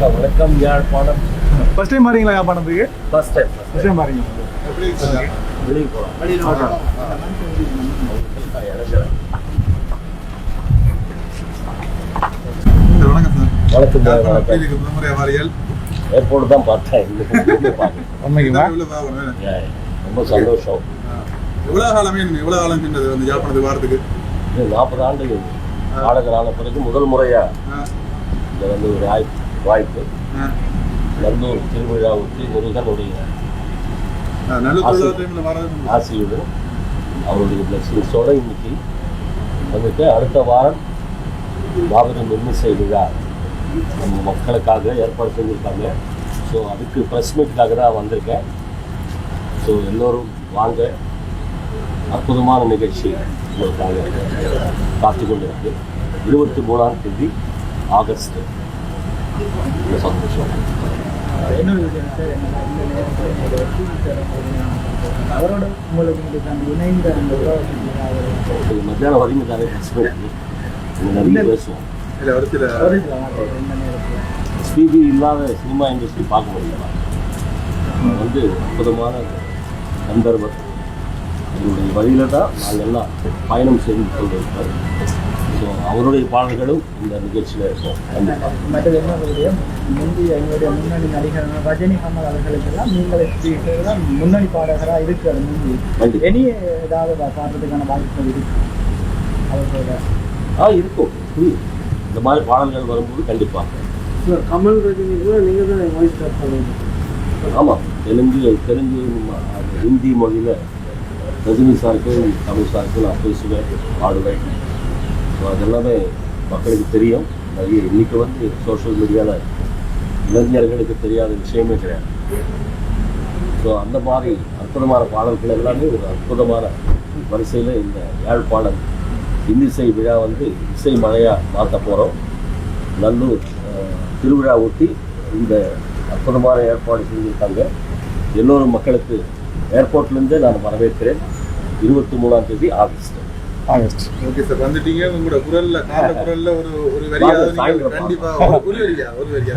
வணக்கம். Yazhpanam first time வரீங்களா வியாபாரத்துக்கு ஃபர்ஸ்ட் டைம் ஃபர்ஸ்ட் டைம் வரீங்க. வெளியே போகலாம் வணக்கம் சார். வணக்கம் வணக்கம். விடுமுறை வாரியல்? ஏர்போர்ட் தான் பார்த்தேன். ரொம்ப சந்தோஷம். ஆ. எவ்வளவு காலமே எவ்வளவு காலம் சென்றது வந்து யாழ்ப்பாணத்துக்கு வாரத்துக்கு? நாற்பது ஆண்டுகள். பாடகர் ஆன பிறகு முதல் முறையா. ஆ, இந்த வந்து ஒரு வாய்ப்பு வாய்ப்பு. நல்லூர் திருவிழாவுக்கு டைம்ல வரது ஆசையுடன் அவருடைய பிளஸிங்ஸோட இன்னைக்கு வந்துட்டு அடுத்த வாரம் மாபெரும் இன்னிசை விழா நம்ம மக்களுக்காக ஏற்பாடு செஞ்சுருக்காங்க. ஸோ அதுக்கு ப்ரெஸ் மீட்டுக்காக தான் வந்திருக்கேன். ஸோ எல்லோரும் வாங்க. அற்புதமான நிகழ்ச்சி உங்களுக்காக காத்து கொண்டு இருக்கு இருபத்தி மூணாம் தேதி ஆகஸ்ட் ரொம்ப சந்தோஷம் அவரோட உங்களுக்கு இன்னைக்கு அந்த இணைந்த அந்த உறவு மத்தியானம் வரைக்கும் தானே நிறைய பேசுவோம் ஒரு சில இல்லாத சினிமா இண்டஸ்ட்ரி பார்க்க முடியல வந்து அற்புதமான நண்பர்கள் அவருடைய வழியில தான் நாங்கள் எல்லாம் பயணம் செய்து கொண்டிருக்கிறோம் ஸோ அவருடைய பாடல்களும் இந்த நிகழ்ச்சியில் இருக்கும். மற்றது என்ன விடயம் முந்தைய எங்களுடைய முன்னணி நடிகர் ரஜினி கமல் அவர்களுக்கெல்லாம் நீங்கள் முன்னணி பாடகராக இருக்கிறது முந்தி. இனி ஏதாவது பாடுறதுக்கான வாய்ப்புகள் இருக்கு? அவர்களோட. ஆ இருக்கும். இந்த மாதிரி பாடல்கள் வரும்போது கண்டிப்பாக கமல் ரஜினி கூட நீங்கள் தான் வாய்ஸ் பண்ணுவீங்க ஆமாம் தெலுங்கு தெலுங்கு ஹிந்தி மொழியில் ரஜினி சாருக்கு தமிழ் சாருக்கு நான் பேசுவேன் பாடுவேன். அதெல்லாமே மக்களுக்கு தெரியும். நிறைய இன்றைக்கி வந்து சோஷியல் மீடியாவில் இளைஞர்களுக்கு தெரியாத விஷயமே கிடையாது. ஸோ அந்த மாதிரி அற்புதமான பாடல்கள் எல்லாமே ஒரு அற்புதமான வரிசையில் இந்த யாழ்ப்பாணம் இன்னிசை விழா வந்து இசை மழையாக மாற்ற போகிறோம் நல்லூர் திருவிழா ஒட்டி இந்த அற்புதமான ஏற்பாடு செஞ்சுருக்காங்க. எல்லோரும் மக்களுக்கு ஏர்போர்ட்லேருந்தே நான் வரவேற்கிறேன். இருபத்தி மூணாம் தேதி ஆகஸ்ட். ஆகஸ்ட். ஓகே சார் வந்துட்டீங்க. உங்களோட குரல்ல கால குரல்ல ஒரு ஒரு வரியாவது கண்டிப்பா ஒரு வரியா ஒரு வரியா?